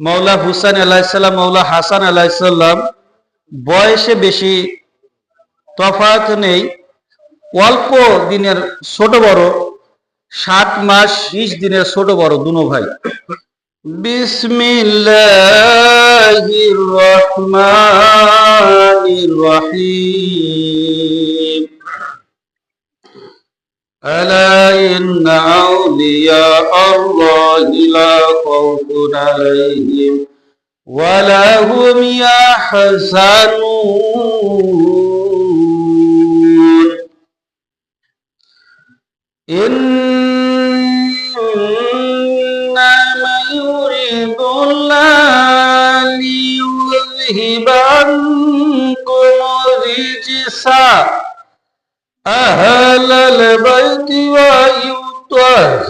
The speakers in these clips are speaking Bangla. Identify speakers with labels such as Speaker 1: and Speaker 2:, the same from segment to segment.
Speaker 1: মৌলা হুসাইন আলাহিসাল্লাম মৌলা হাসান আলাহিসাল্লাম বয়সে বেশি তফাৎ নেই, অল্প দিনের ছোট বড়, সাত মাস বিশ দিনের ছোট বড় দুনো ভাই। বিসমিল্লাহির রহমানির রহিম। ألا إن أولياء الله لا خوف عليهم ولا هم يحزنون. إنما يريد الله ليذهب عنكم الرجس. أهل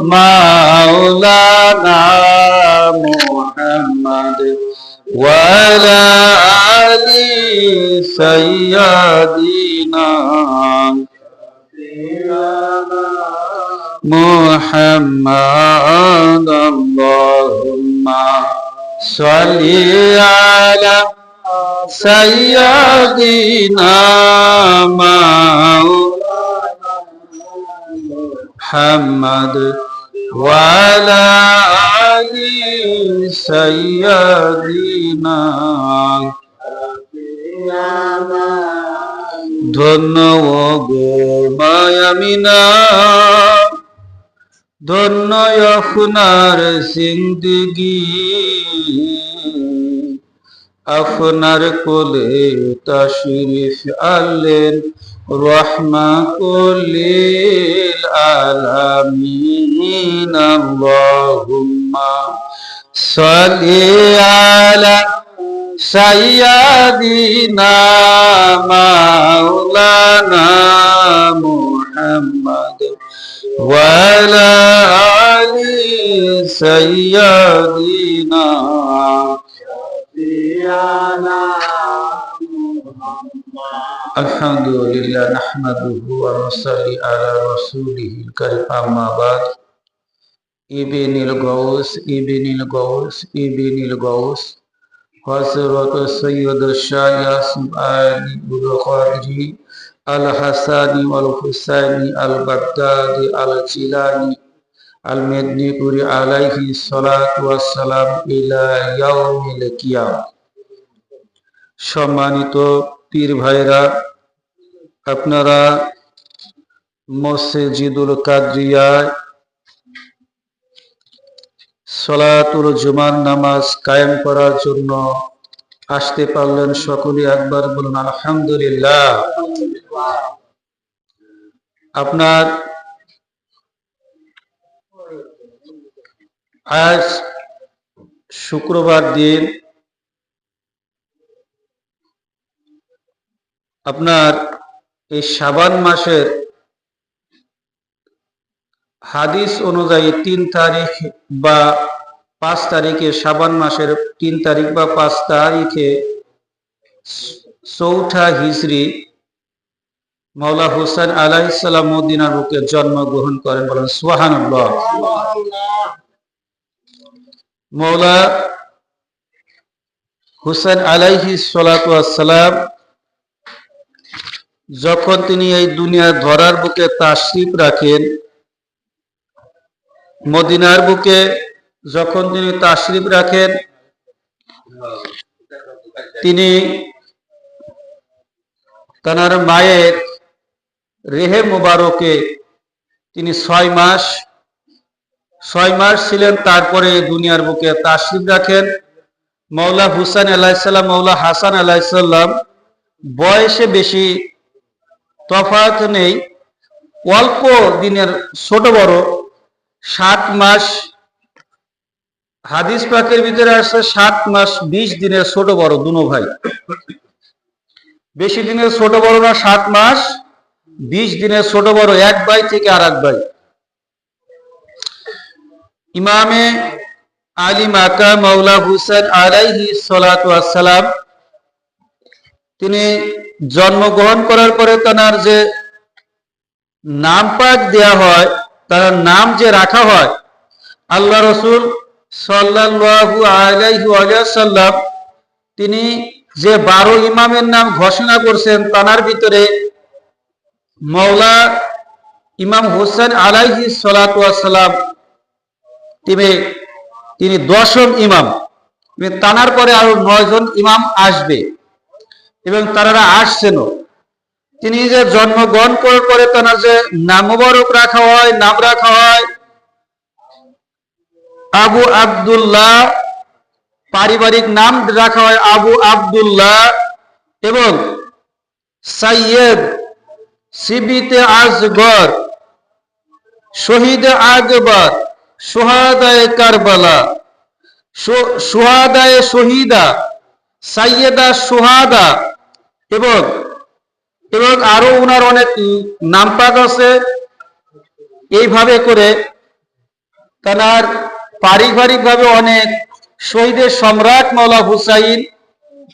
Speaker 1: مولانا محمد وعلى آل سيدنا محمد اللهم صل على سيدنا محمد وعلى آل سيدنا ধন্য গো মায়ামিনা ধন্য আপনার সিন্দগি আপনার কোলে তাশরিফ আলেন رحمة للعالمين اللهم صل على سيدنا مولانا محمد وعلى آل سيدنا سيدنا الحمد لله نحمده ونصلي على رسوله الكريم أما بعد ابن الغوث ابن الغوث ابن الغوث حضرت سيد الشايع سبحان القادر الحسن والحسين البغداد الجيلاني المدني عليه الصلاة والسلام إلى يوم القيامة সম্মানিত পীর ভাইরা, আপনারা মসজিদুল কাদরিয়ায় সলাতুল জুমার নামাজ কায়েম করার জন্য আসতে পারলেন সকলে একবার বলুন, আলহামদুলিল্লাহ। আপনার আজ শুক্রবার দিন আপনার এই সাবান মাসের হাদিস অনুযায়ী তিন তারিখ বা পাঁচ তারিখে সাবান মাসের তিন তারিখ বা পাঁচ তারিখে চৌঠা হিজড়ি মাওলা হুসাইন আলাইসাল্লাম মদিনার বুকে জন্মগ্রহণ করেন বলেন সোহান মৌলা হুসাইন আলাইহি সালাম যখন তিনি এই দুনিয়া ধরার বুকে তাশরিফ রাখেন, মদিনার বুকে যখন তিনি তাশরিফ রাখেন, তিনি তার মায়ের রেহে মুবারকে তিনি ছয় মাস ছয় মাস ছিলেন, তারপরে দুনিয়ার বুকে তাসরিফ রাখেন। মৌলা হুসান আলাহিসাল্লাম মৌলা হাসান আলাহিসাল্লাম বয়সে বেশি তফাৎ নেই। অল্প দিনের ছোট বড়, সাত মাস, হাদিস পাকের ভিতরে আসছে সাত মাস বিশ দিনের ছোট বড়, দুনো ভাই। বেশি দিনের ছোট বড় না, সাত মাস বিশ দিনের ছোট বড়, এক ভাই থেকে আর এক ভাই। ইমামে আলী মাকা মৌলা হুসেন আলাইহি সালাম তিনি জন্মগ্রহণ করার পরে তার যে নাম পাক দেয়া হয়, তার নাম যে রাখা হয়, আল্লাহ রসুল সাল্লাল্লাহু আলাইহি ওয়াসাল্লাম তিনি যে বারো ইমামের নাম ঘোষণা করছেন তার ভিতরে মৌলা ইমাম হোসেন আলাইহি সালাম তিনি তিনি দশম ইমাম। এবং তানার পরে আরও নয়জন ইমাম আসবে। এবং তারা আসছেনও। তিনি যে জন্মগ্রহণ পরে তার যে নাম মোবারক রাখা হয়, নাম রাখা হয়, আবু আব্দুল্লাহ পারিবারিক নাম রাখা হয় আবু আব্দুল্লাহ এবং সাইয়েদ সিবিতে আজগর শহীদ আকবর, সোহাদায় কারবালা সোহাদায় শহীদা, সাইয়েদা সোহাদা এবং এবং আরও ওনার অনেক নাম পাক আছে। এইভাবে করে তার পারিবারিক ভাবে অনেক শহীদের সম্রাট মৌলা হুসাইন